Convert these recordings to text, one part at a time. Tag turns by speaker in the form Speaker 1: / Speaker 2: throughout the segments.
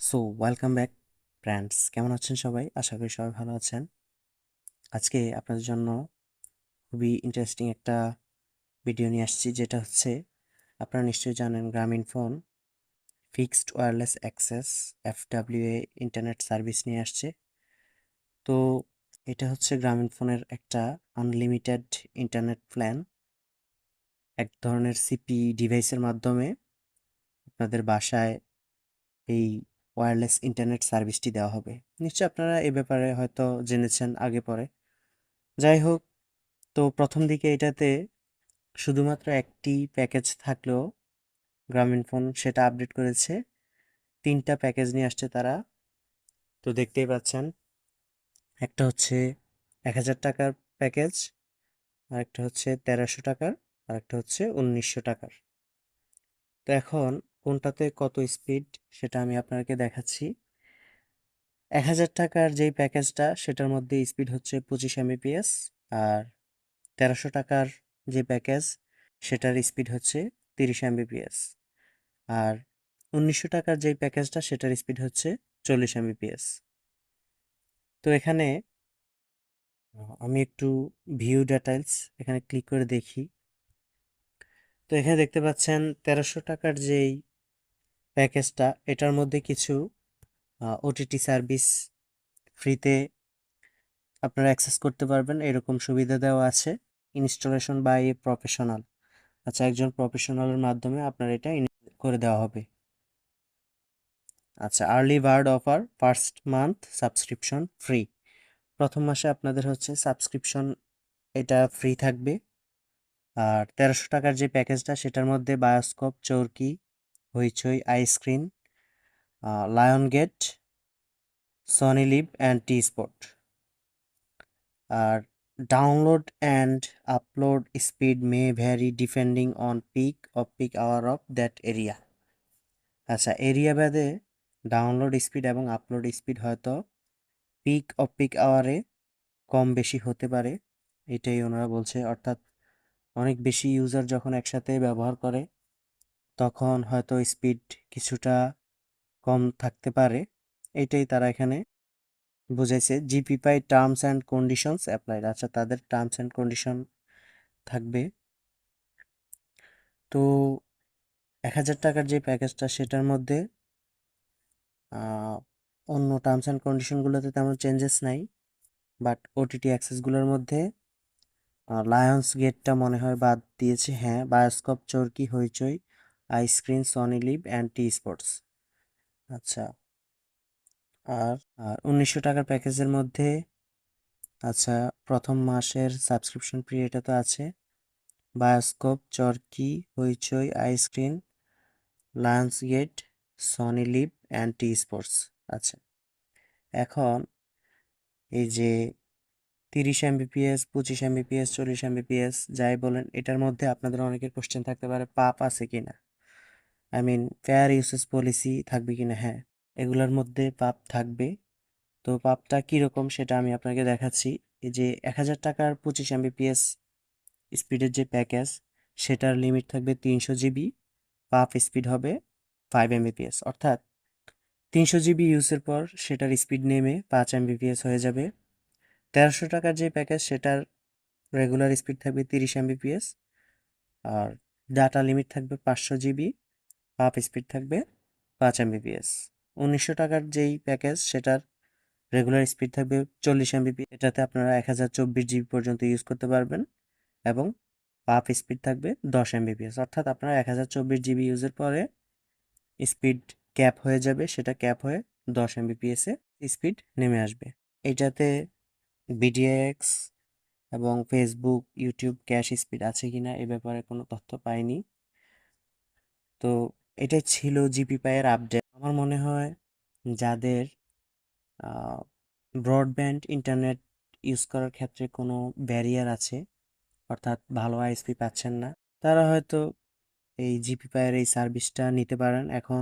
Speaker 1: So welcome back friends কেমন আছেন সবাই? আশা করি সবাই ভালো আছেন। আজকে আপনাদের জন্য খুবই ইন্টারেস্টিং একটা ভিডিও নিয়ে আসছি, যেটা হচ্ছে আপনারা নিশ্চয়ই জানেন Grameenphone fixed wireless access FWA internet service নিয়ে আসছে। তো এটা হচ্ছে গ্রামীণ ফোনের একটা আনলিমিটেড ইন্টারনেট প্ল্যান এক ধরনের সিপি ডিভাইসের মাধ্যমে আপনাদের বাসায় এই ওয়্যারলেস ইন্টারনেট সার্ভিসটি দেওয়া হবে। নিশ্চয়ই আপনারা এ ব্যাপারে হয়তো জেনেছেন আগে পরে। যাই হোক, তো প্রথম দিকে এটাতে শুধুমাত্র একটি প্যাকেজ থাকলেও গ্রামীণ ফোন সেটা আপডেট করেছে। তিনটা প্যাকেজ নিয়ে আসছে তারা। তো দেখতেই পাচ্ছেন, একটা হচ্ছে এক হাজার টাকার প্যাকেজ আর একটা হচ্ছে তেরোশো টাকার আর একটা হচ্ছে উনিশশো টাকার। তো এখন কোনটাতে কত স্পিড সেটা আমি আপনাকে দেখাচ্ছি। এক হাজার টাকার যেই প্যাকেজটা সেটার মধ্যে স্পিড হচ্ছে পঁচিশ এমবিপিএস আর তেরোশো টাকার যে প্যাকেজ সেটার স্পিড হচ্ছে তিরিশ এমবিপিএস আর উনিশশো টাকার যেই প্যাকেজটা সেটার স্পিড হচ্ছে চল্লিশ এমবিপিএস তো এখানে আমি একটু ভিউ ডিটেলস এখানে ক্লিক করে দেখি। তো এখানে দেখতে পাচ্ছেন তেরোশো টাকার যেই প্যাকেজটা, এটার মধ্যে কিছু ওটিটি সার্ভিস ফ্রিতে আপনারা অ্যাক্সেস করতে পারবেন। এরকম সুবিধা দেওয়া আছে। ইনস্টলেশন বাই এ প্রফেশনাল আচ্ছা একজন প্রফেশনালের মাধ্যমে আপনার এটা করে দেওয়া হবে। আচ্ছা early bird offer first month subscription free প্রথম মাসে আপনাদের হচ্ছে সাবস্ক্রিপশন এটা ফ্রি থাকবে। আর তেরোশো টাকার যে প্যাকেজটা সেটার মধ্যে Bioscope Chorki Hoichoi iScreen Lionsgate Sony Liv and T Sports R download and upload speed may vary depending on peak off peak hour of that area আচ্ছা এরিয়া ভেদে ডাউনলোড স্পিড এবং আপলোড স্পিড হয়তো peak off peak আওয়ারে কম বেশি হতে পারে, এটাই ওনারা বলছে। অর্থাৎ অনেক বেশি ইউজার যখন একসাথে ব্যবহার করে তখন হয়তো স্পিড কিছুটা কম থাকতে পারে। এটাই তারা এখানে বুঝাইছে। জিপি পাই টার্মস অ্যান্ড কন্ডিশনস অ্যাপ্লাইড আচ্ছা তাদের টার্মস অ্যান্ড কন্ডিশন থাকবে। তো এক হাজার টাকার যে প্যাকেজটা সেটার মধ্যে অন্য টার্মস অ্যান্ড কন্ডিশনগুলোতে তেমন চেঞ্জেস নাই। বাট ওটিটি অ্যাক্সেসগুলোর মধ্যে লায়ন্স গেটটা মনে হয় বাদ দিয়েছে। হ্যাঁ Bioscope Chorki, Hoichoi iScreen Sony Liv and T sports আচ্ছা আর আর উনিশশো টাকার প্যাকেজের মধ্যে আচ্ছা প্রথম মাসের সাবস্ক্রিপশন ফ্রি এটা তো আছে। Bioscope Chorki Hoichoi iScreen Lionsgate Sony Liv and sports আচ্ছা এখন এই যে তিরিশ এমবিপিএস পঁচিশ এমবিপিএস চল্লিশ এমবিপিএস যাই বলেন, এটার মধ্যে আপনাদের অনেকের কোশ্চেন থাকতে পারে, পাপ আছে কিনা। I mean fair usage policy থাকবে কি না হ্যাঁ এগুলোর মধ্যে পাপ থাকবে। তো পাপটা কীরকম সেটা আমি আপনাকে দেখাচ্ছি। এই যে এক হাজার টাকার পঁচিশ এমবিপিএস স্পিডের যে প্যাকেজ সেটার লিমিট থাকবে তিনশো জিবি পাপ স্পিড হবে ফাইভ এম এমবিপিএস অর্থাৎ তিনশো জিবি ইউজের পর সেটার স্পিড নেমে পাঁচ এমবিপিএস হয়ে যাবে। তেরোশো টাকার যে প্যাকেজ সেটার রেগুলার স্পিড থাকবে তিরিশ এম এমবিপিএস আর ডাটা লিমিট থাকবে পাঁচশো জিবি পাপ স্পিড থাকবে পাঁচ এমবিপিএস উনিশশো টাকার যেই প্যাকেজ সেটার রেগুলার স্পিড থাকবে চল্লিশ এমবিপি এটাতে আপনারা এক হাজার চব্বিশ জিবি পর্যন্ত ইউজ করতে পারবেন এবং পাপ স্পিড থাকবে দশ এমবিপিএস অর্থাৎ আপনারা এক হাজার চব্বিশ জিবি ইউজের পরে স্পিড ক্যাপ হয়ে যাবে, সেটা ক্যাপ হয়ে দশ এমবিপিএসে স্পিড নেমে আসবে। এইটাতে বিডিএক্স এবং ফেসবুক ইউটিউব ক্যাশ স্পিড আছে কিনা এ ব্যাপারে কোনো তথ্য পাইনি। তো এটাই ছিল জিপি পায়ের আপডেট আমার মনে হয় যাদের ব্রডব্যান্ড ইন্টারনেট ইউজ করার ক্ষেত্রে কোনো ব্যারিয়ার আছে, অর্থাৎ ভালো আইএসপি পাচ্ছেন না, তারা হয়তো এই জিপি পায়ের এই সার্ভিসটা নিতে পারেন। এখন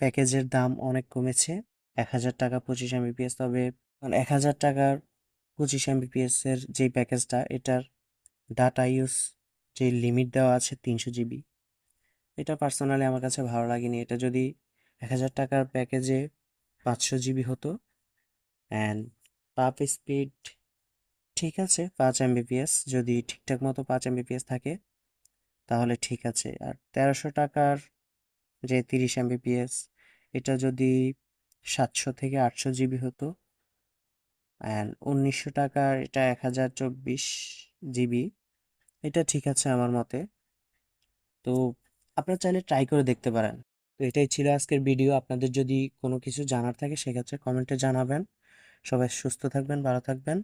Speaker 1: প্যাকেজের দাম অনেক কমেছে, এক হাজার টাকা পঁচিশ এমবিপিএস তবে এক হাজার টাকার পঁচিশ এমবিপিএস এর যে প্যাকেজটা, এটার ডাটা ইউজ যে লিমিট দেওয়া আছে তিনশো জিবি এটা পার্সোনালি আমার কাছে ভালো লাগেনি। এটা যদি এক হাজার টাকার প্যাকেজে পাঁচশো জিবি হতো অ্যান্ড পাপ স্পিড ঠিক আছে, পাঁচ এমবিপিএস যদি ঠিকঠাক মতো পাঁচ এমবিপিএস থাকে তাহলে ঠিক আছে। আর তেরোশো টাকার যে তিরিশ এমবিপিএস এটা যদি সাতশো থেকে আটশো জিবি হতো অ্যান্ড উনিশশো টাকার এটা এক হাজার চব্বিশ জিবি এটা ঠিক আছে আমার মতে। তো আপনারা চাইলে ট্রাই করে দেখতে পারেন। তো এটাই ছিল আজকের ভিডিও আপনাদের যদি কোনো কিছু জানার থাকে, সেক্ষেত্রে কমেন্টে জানাবেন। সবাই সুস্থ থাকবেন, ভালো থাকবেন।